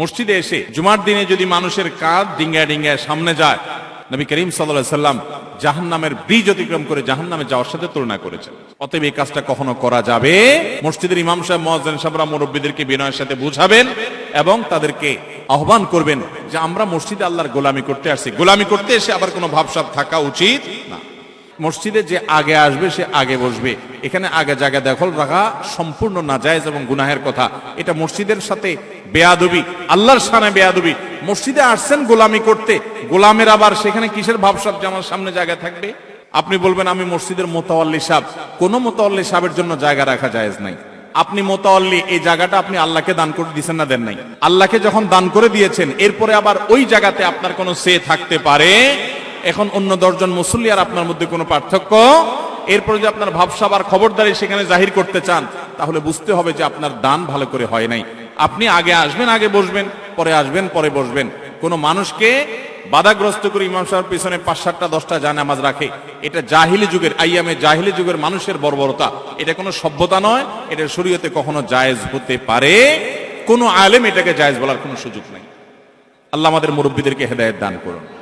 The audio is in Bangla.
মসজিদে এসে জুমার দিনে যদি মানুষের কাজ ডিঙ্গায় ডিঙ্গায় সামনে যায়, নবী করিম সাল্লাম জাহান নামের ব্রিজ অতিক্রম করে জাহান নামে যাওয়ার সাথে তুলনা করেছেন। অতএব এই কাজটা কখনো করা যাবে? মসজিদের ইমাম সাহেব, মহাজান সাহেবরা মুরব্বীদেরকে বিনয়ের সাথে বুঝাবেন এবং তাদেরকে আহ্বান করবেন যে আমরা মসজিদে আল্লাহর গোলামি করতে আসছি। গোলামি করতে এসে আবার কোনো ভাবসাব থাকা উচিত মসজিদে যে আগে আসবে, সে আগে বসবে। এখানে আগে জায়গা দখল রাখা সম্পূর্ণ নাজায়েজ এবং গুনাহের কথা। এটা মসজিদের সাথে বেয়াদবি, আল্লাহর সামনে বেয়াদবি। মসজিদে আসছেন গোলামি করতে, গোলামের আবার সেখানে কিসের ভাবসাব যে সামনে জায়গা থাকবে? আপনি বলবেন, আমি মসজিদের মোতাল্লি সাহেব কোন মোতাল্লি সাহেবের জন্য জায়গা রাখা জায়েজ নাই। আপনি মোতাল্লি এই জায়গাটা আপনি আল্লাহকে দান করে দিয়েছেন না দেন নাই। আল্লাহকে যখন দান করে দিয়েছেন, এরপরে আবার ওই জায়গাতে আপনার কোনো সে থাকতে পারে এখন অন্য দশজন মুসল্লি আর আপনার মধ্যে কোনো পার্থক্য? এরপরে যে আপনার ভাবসাব আর খবরদারি সেখানে জাহির করতে চান, তাহলে বুঝতে হবে যে আপনার দান ভালো করে হয় নাই। আপনি আগে আসবেন, আগে বসবেন, পরে আসবেন, পরে বসবেন। কোন মানুষকে বাধাগ্রস্ত করে ইমাম সাহেবের পিছনে পাঁচ সাতটা, দশটা জানামাজ রাখে, এটা জাহিলি যুগের, আইয়ামে জাহিলি যুগের মানুষের বর্বরতা। এটা কোনো সভ্যতা নয়, এটা শরীয়তে কখনো জায়েজ হতে পারে। কোনো আলেম এটাকে জায়েজ বলার কোনো সুযোগ নেই। আল্লাহ আমাদের মুরব্বীদেরকে হেদায়েত দান করুন।